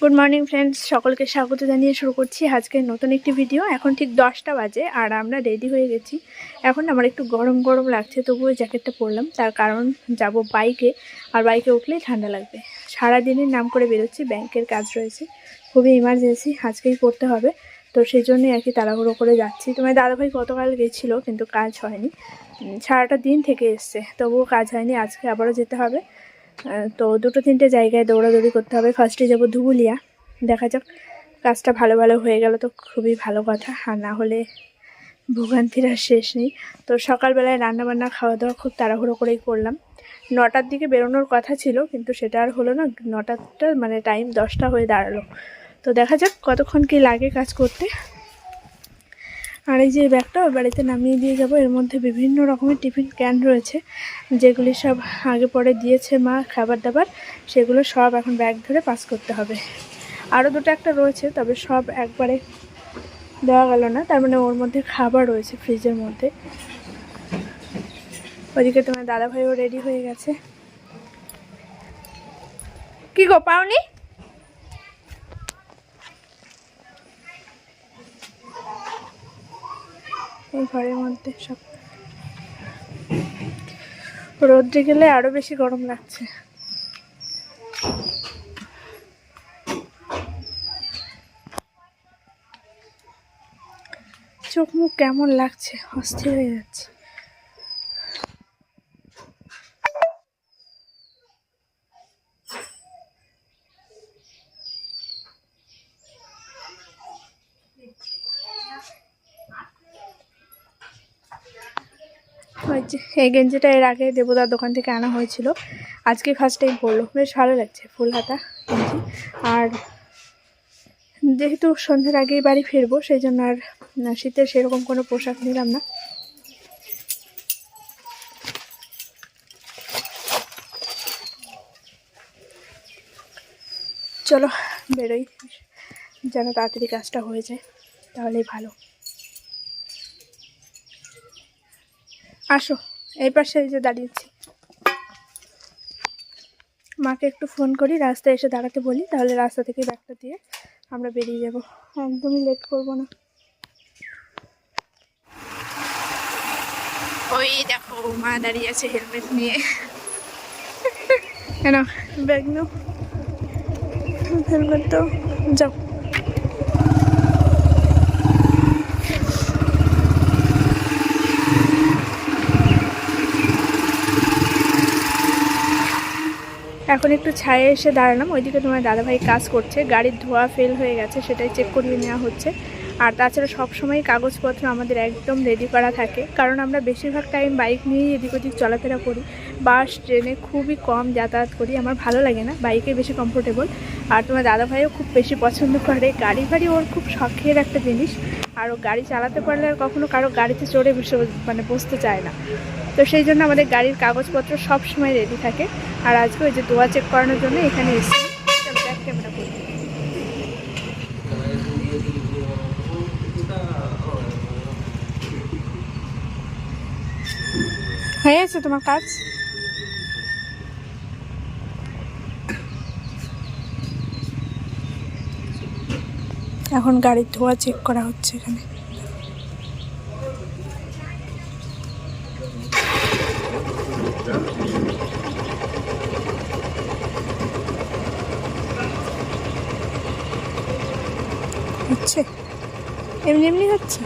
Good morning friends সকলকে স্বাগত জানিয়ে শুরু করছি আজকের নতুন একটি ভিডিও এখন ঠিক দশটা বাজে আর আমরা রেডি হয়ে গেছি। এখন আমার একটু গরম গরম লাগছে, তবুও জ্যাকেটটা পরলাম। তার কারণ যাব বাইকে আর বাইকে উঠলেই ঠান্ডা লাগবে। সারাদিনের নাম করে বেরোচ্ছি, ব্যাংকের কাজ রয়েছে। খুবই ইমার্জেন্সি আজকেই করতে হবে। তো সেই জন্যই আর কি তাড়াহুড়ো করে যাচ্ছি। তোমার দাদাভাই গতকাল গেছিল, কিন্তু কাজ হয়নি। সারাটা দিন থেকে এসছে, তবুও কাজ হয়নি। আজকে আবারও যেতে হবে। তো দুটো তিনটে জায়গায় দৌড়াদৌড়ি করতে হবে। ফার্স্টে যাব ধুবুলিয়া। দেখা যাক, কাজটা ভালো ভালো হয়ে গেল তো, খুবই ভালো কথা। আর না হলে ভোগান্তির আর শেষ নেই। তো সকালবেলায় রান্নাবান্না খাওয়া দাওয়া খুব তাড়াহুড়ো করেই করলাম। নটার দিকে বেরোনোর কথা ছিল, কিন্তু সেটা আর হলো না। নটাটা মানে টাইম দশটা হয়ে দাঁড়াল। তো দেখা যাক কতক্ষণ কি লাগে কাজ করতে। আর এই যে ব্যাগটা ওর বাড়িতে নামিয়ে দিয়ে যাব। এর মধ্যে বিভিন্ন রকমের টিফিন ক্যান রয়েছে, যেগুলি সব আগে পরে দিয়েছে মা, খাবার দাবার, সেগুলো সব এখন ব্যাগ ধরে পাস করতে হবে। আরও দুটো একটা রয়েছে, তবে সব একবারে দেওয়া গেল না, তার মানে ওর মধ্যে খাবার রয়েছে ফ্রিজের মধ্যে। ওদিকে তোমার দাদা ভাইও রেডি হয়ে গেছে। কি গো, পাওনি? ঘরের মধ্যে সব। রোদ্রে গেলে আরও বেশি গরম লাগছে। চোখ মুখ কেমন লাগছে? অস্থির হয়ে যাচ্ছে। এই গেঞ্জিটা এর আগে দেবদার দোকান থেকে আনা হয়েছিল। আজকে ফার্স্ট টাইম পরলো। বেশ ভালো লাগছে ফুল হাতা, গেঞ্জি। আর যেহেতু সন্ধ্যের আগেই বাড়ি ফিরবো, সেই জন্য আর শীতের সেরকম কোনো পোশাক নিলাম না। চলো, বেরোই। যেন তাড়াতাড়ি কাজটা হয়ে যায়, তাহলেই ভালো। আসো এই পাশে এই যে দাঁড়িয়েছি। মাকে একটু ফোন করি রাস্তায় এসে দাঁড়াতে বলি তাহলে রাস্তা থেকে ব্যাগটা দিয়ে আমরা বেরিয়ে যাব। একদমই লেট করব না। ওই দেখো মা দাঁড়িয়ে আছে হেলমেট নিয়ে। কেন? ব্যাগ নাও। হেলমেট তো যাও। এখন একটু ছায়ে এসে দাঁড়ালাম। ওইদিকে তোমার দাদাভাই কাজ করছে। গাড়ির ধোয়া ফেল হয়ে গেছে, সেটাই চেক করিয়ে নেওয়া হচ্ছে। আর তাছাড়া সবসময় কাগজপত্র আমাদের একদম রেডি করা থাকে। কারণ আমরা বেশিরভাগ টাইম বাইক নিয়েই এদিক ওদিক চলাফেরা করি। বাস, ট্রেনে খুবই কম যাতায়াত করি, আমার ভালো লাগে না, বাইকে বেশি কমফোর্টেবল আর তোমার দাদাভাইও খুব বেশি পছন্দ করে, গাড়ি ফাড়ি ওর খুব শখের একটা জিনিস। আর ও গাড়ি চালাতে পারলে আর কখনো কারও গাড়িতে চড়ে বসে মানে বসতে চায় না। তো সেই জন্য আমাদের গাড়ির কাগজপত্র সব সময় রেডি থাকে। আর আজকে ওই যে দোয়া চেক করানোর জন্য এখানে এসেছি। হয়ে গেছে তোমার কাজ? এখন গাড়ির ধোয়া চেক করা হচ্ছে এখানে। হচ্ছে? এমনি এমনি হচ্ছে?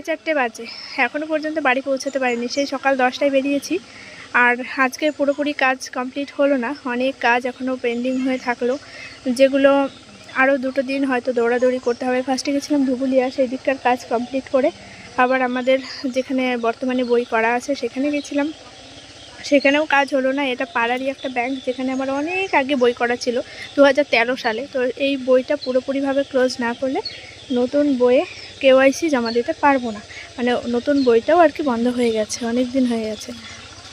সাড়ে চারটে বাজে। এখনও পর্যন্ত বাড়ি পৌঁছাতে পারিনি। সেই সকাল দশটায় বেরিয়েছি। আর আজকে পুরোপুরি কাজ কমপ্লিট হলো না। অনেক কাজ এখনও পেন্ডিং হয়ে থাকল। যেগুলো আরও দুটো দিন হয়তো দৌড়াদৌড়ি করতে হবে। ফার্স্টে গেছিলাম ধুবুলিয়া, সেই দিককার কাজ কমপ্লিট করে আবার আমাদের যেখানে বর্তমানে বই করা আছে সেখানে গেছিলাম। সেখানেও কাজ হলো না। এটা পাড়ারই একটা ব্যাংক যেখানে আমার অনেক আগে বই করা ছিল দু হাজার তেরো সালে। তো এই বইটা পুরোপুরিভাবে ক্লোজ না করলে নতুন বইয়ে কেওয়াইসি জমা দিতে পারব না। মানে নতুন বইটাও আর কি বন্ধ হয়ে গেছে, অনেক দিন হয়ে গেছে।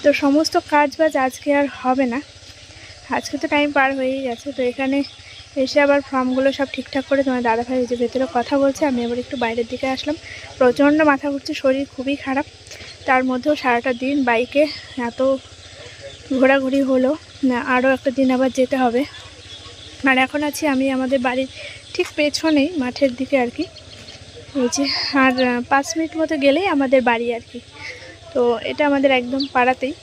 তো সমস্ত কাজ বাজ আজকে আর হবে না। আজকে তো টাইম পার হয়েই গেছে। তো এখানে এসে আবার ফর্মগুলো সব ঠিকঠাক করে তোমার দাদাভাই যে ভেতরে কথা বলছে, আমি আবার একটু বাইরের দিকে আসলাম। প্রচণ্ড মাথা ঘুরছে, শরীর খুবই খারাপ। তার মধ্যেও সারাটা দিন বাইকে এত ঘোরাঘুরি হলো, না, আরও একটা দিন আবার যেতে হবে। আর এখন আছি আমি আমাদের বাড়ির ঠিক পেছনেই, মাঠের দিকে আর কি। এই যে, আর পাঁচ মিনিট মতো গেলেই আমাদের বাড়ি আর কি। তো এটা আমাদের একদম পাড়াতেই।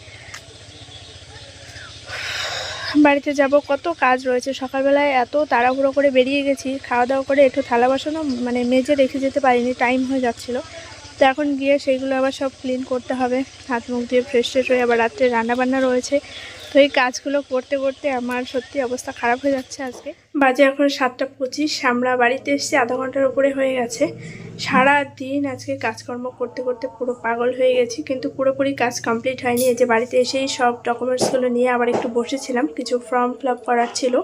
বাড়িতে যাব, কত কাজ রয়েছে। সকালবেলায় এত তাড়াহুড়ো করে বেরিয়ে গেছি। খাওয়া দাওয়া করে একটু থালা বাসনও মানে মেজে রেখে যেতে পারিনি, টাইম হয়ে যাচ্ছিল। তো এখন গিয়ে সেইগুলো আবার সব ক্লিন করতে হবে। হাত মুখ দিয়ে ফ্রেশ ট্রেশ হয়ে আবার রাত্রে রান্নাবান্না রয়েছে। তো এই কাজগুলো করতে করতে আমার সত্যি অবস্থা খারাপ হয়ে যাচ্ছে আজকে। বাজে এখন সাতটা পঁচিশ, আমরা বাড়িতে এসেছি, আধা ঘণ্টার উপরে হয়ে গেছে। সারা দিন আজকে কাজকর্ম করতে করতে পুরো পাগল হয়ে গেছি, কিন্তু পুরোপুরি কাজ কমপ্লিট হয়নি। এই যে বাড়িতে এসেই সব ডকুমেন্টসগুলো নিয়ে আবার একটু বসেছিলাম, কিছু ফর্ম ফিল করার ছিল।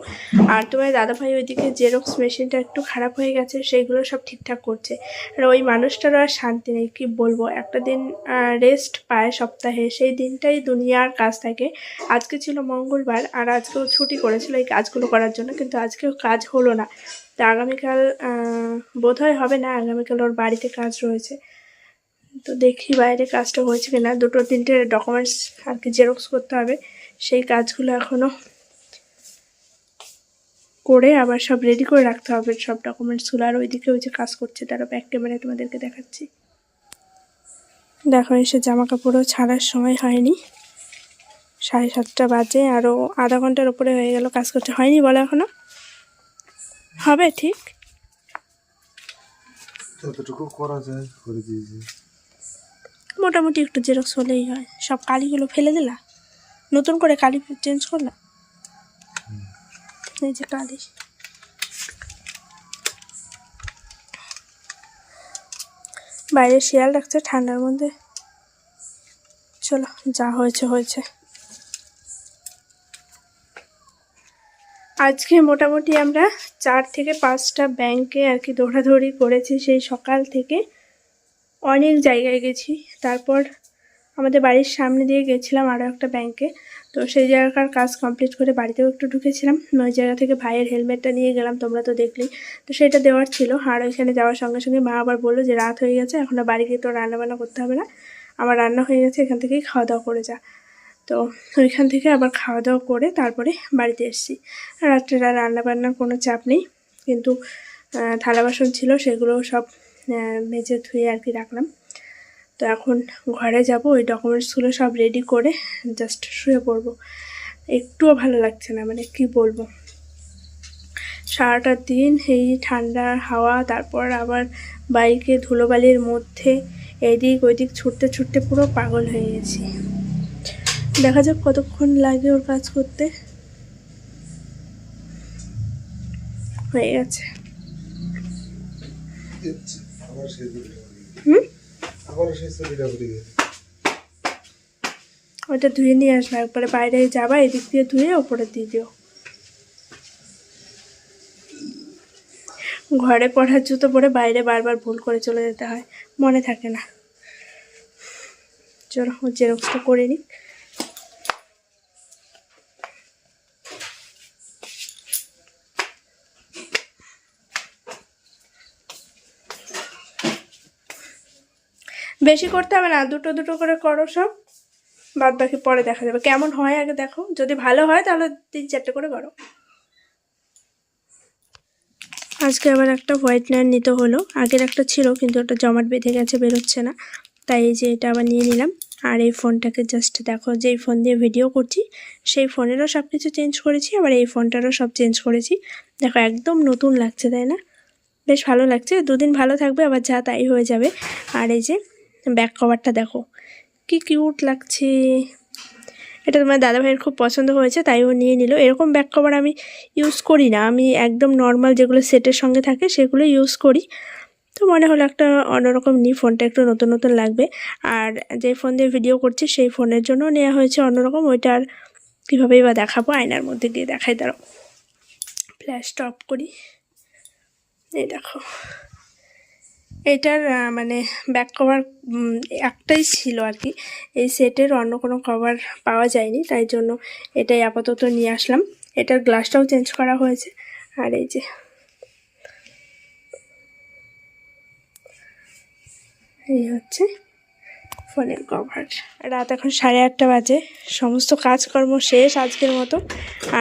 আর তোমার দাদাভাই ওইদিকে জেরক্স মেশিনটা একটু খারাপ হয়ে গেছে, সেইগুলো সব ঠিকঠাক করছে। আর ওই মানুষটারও আর শান্তি নেই, কি বলব? একটা দিন রেস্ট পায় সপ্তাহে, সেই দিনটাই দুনিয়ার কাজ থাকে। আজকে ছিল মঙ্গলবার, আর আজকেও ছুটি করেছিল এই কাজগুলো করার জন্য, কিন্তু আজকেও কাজ হলো না। তা আগামীকাল বোধহয় হবে না, আগামীকাল ওর বাড়িতে কাজ রয়েছে। তো দেখি বাইরে কাজটা হয়েছে কিনা। দুটো তিনটে ডকুমেন্টস আর কি জেরক্স করতে হবে। সেই কাজগুলো এখনও করে আবার সব রেডি করে রাখতে হবে। সব ডকুমেন্টসগুলো আর ওইদিকে ওই যে কাজ করছে তারা ব্যাক ক্যামেরায় তোমাদেরকে দেখাচ্ছি। দেখো, এসে জামা কাপড়ও ছাড়ার সময় হয়নি। সাড়ে সাতটা বাজে। আরও আধা ঘণ্টার উপরে হয়ে গেল। কাজ করতে হয়নি বলো এখনও। হবে ঠিক? যতটুকু করা যায় করে দিয়েছি মোটামুটি একটু জেরক্স হলেই হয়। সব কালিগুলো ফেলে দিলা? নতুন করে কালি চেঞ্জ করলা? এই যে কালি। বাইরে শিয়াল রাখছে ঠান্ডার মধ্যে। চলো যা হয়েছে হয়েছে। আজকে মোটামুটি আমরা চার থেকে পাঁচটা ব্যাংকে আর কি দৌড়াদৌড়ি করেছি সেই সকাল থেকে। অনেক জায়গায় গেছি। তারপর আমাদের বাড়ির সামনে দিয়ে গেছিলাম আরও একটা ব্যাংকে তো সেই জায়গাকার কাজ কমপ্লিট করে বাড়িতেও একটু ঢুকেছিলাম। ওই জায়গা থেকে ভাইয়ের হেলমেটটা নিয়ে গেলাম, তোমরা তো দেখলেই। তো সেটা দেওয়ার ছিল। আর ওইখানে যাওয়ার সঙ্গে সঙ্গে মা আবার বলল যে, রাত হয়ে গেছে, এখন বাড়ি গিয়ে তো রান্নাবান্না করতে হবে না। আমার রান্না হয়ে গেছে, এখান থেকেই খাওয়া দাওয়া করে যা। তো ওইখান থেকে আবার খাওয়া দাওয়া করে তারপরে বাড়িতে এসেছি। রাত্রে রান্না বান্নার কোনো চাপ নেই, কিন্তু থালা বাসন ছিল সেগুলো সব মেজে ধুয়ে আর কি রাখলাম। তো এখন ঘরে যাব, ওই ডকুমেন্টসগুলো সব রেডি করে জাস্ট শুয়ে পড়ব। একটুও ভালো লাগছে না মানে কি বলব? সারাটা দিন এই ঠান্ডার হাওয়া, তারপর আবার বাইকে ধুলোবালির মধ্যে এদিক ওইদিক ছুটতে ছুটতে পুরো পাগল হয়ে গেছি। দেখা যাক কতক্ষণ লাগে ওর কাজ করতে। হয়ে গেছে। ওইটা ধুয়ে নিয়ে আসবে, একবারে বাইরে যাবা, এদিক দিয়ে ধুয়ে ওপরে দিয়ে দিও। ঘরে পড়ার জুতো পরে বাইরে বারবার ভুল করে চলে যেতে হয়, মনে থাকে না। চলো জেরক্সটা করে নিক। বেশি করতে হবে না, দুটো দুটো করে করো সব। বাদ বাকি পরে দেখা যাবে। কেমন হয় আগে দেখো। যদি ভালো হয় তাহলে তিন চারটে করে করো। আজকে আবার একটা হোয়াইট হোয়াইটনার নিতে হলো। আগের একটা ছিল, কিন্তু ওটা জমাট বেঁধে গেছে, বেরোচ্ছে না। তাই এই যে এটা আবার নিয়ে নিলাম। আর এই ফোনটাকে জাস্ট দেখো, যেই ফোন দিয়ে ভিডিও করছি, সেই ফোনেরও সব কিছু চেঞ্জ করেছি, আবার এই ফোনটারও সব চেঞ্জ করেছি। দেখো, একদম নতুন লাগছে, তাই না? বেশ ভালো লাগছে। দুদিন ভালো থাকবে, আবার যা তাই হয়ে যাবে। আর এই যে ব্যাক কভারটা দেখো। কি কিউট লাগছে। এটা তোমার দাদাভাইয়ের খুব পছন্দ হয়েছে, তাই ও নিয়ে নিল। এরকম ব্যাক কভার আমি ইউজ করি না। আমি একদম নর্মাল যেগুলো সেটের সঙ্গে থাকে, সেগুলো ইউজ করি। তো মনে হলো একটা অন্যরকম নিই ফোনটা একটু নতুন নতুন লাগবে। আর যে ফোন দিয়ে ভিডিও করছি, সেই ফোনের জন্য নেওয়া হয়েছে অন্যরকম। ওইটার কীভাবেই বা দেখাবো, আয়নার মধ্যে দিয়ে দেখাই, দাঁড়াও। ফ্ল্যাশটা অফ করি। এই দেখো। এটার মানে ব্যাক কভার একটাই ছিল আর কি। এই সেটের অন্য কোনো কভার পাওয়া যায়নি, তাই জন্য এটাই আপাতত নিয়ে আসলাম। এটার গ্লাসটাও চেঞ্জ করা হয়েছে। আর এই যে, এই হচ্ছে। ফোনের কভার। রাত এখন সাড়ে আটটা বাজে। সমস্ত কাজকর্ম শেষ আজকের মতো।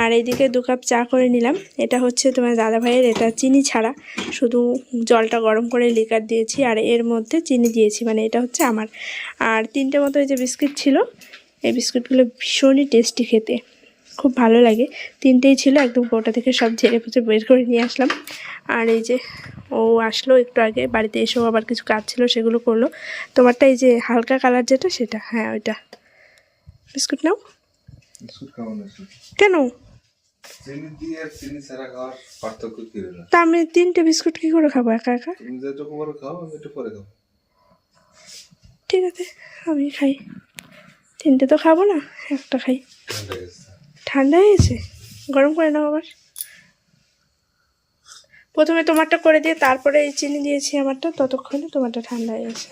আর এইদিকে দু কাপ চা করে নিলাম। এটা হচ্ছে তোমার দাদা ভাইয়ের এটা চিনি ছাড়া। শুধু জলটা গরম করে লিকার দিয়েছি আর এর মধ্যে চিনি দিয়েছি মানে এটা হচ্ছে আমার। আর তিনটে মতো এই যে বিস্কিট ছিল, এই বিস্কুটগুলো ভীষণই টেস্টি খেতে। খুব ভালো লাগে। তিনটেই ছিল একদম গোটা থেকে সব ঝেড়ে পুচে বের করে নিয়ে আসলাম। আর এই যে ও আসলো একটু আগে বাড়িতে এসেও আবার কিছু কাজ ছিল সেগুলো করল। তোমারটা এই যে হালকা কালার যেটা সেটা হ্যাঁ ওইটা। বিস্কুট নাও। কেন? তা আমি তিনটে বিস্কুট কী করে খাব একা একা? ঠিক আছে আমি খাই। তিনটে তো খাব না একটা খাই। ঠান্ডা হয়ে গেছে গরম করে নাও আবার। প্রথমে তোমারটা করে দিয়ে তারপরে এই চিনি দিয়েছি আমারটা, ততক্ষণে তোমারটা ঠান্ডা হয়ে গেছে।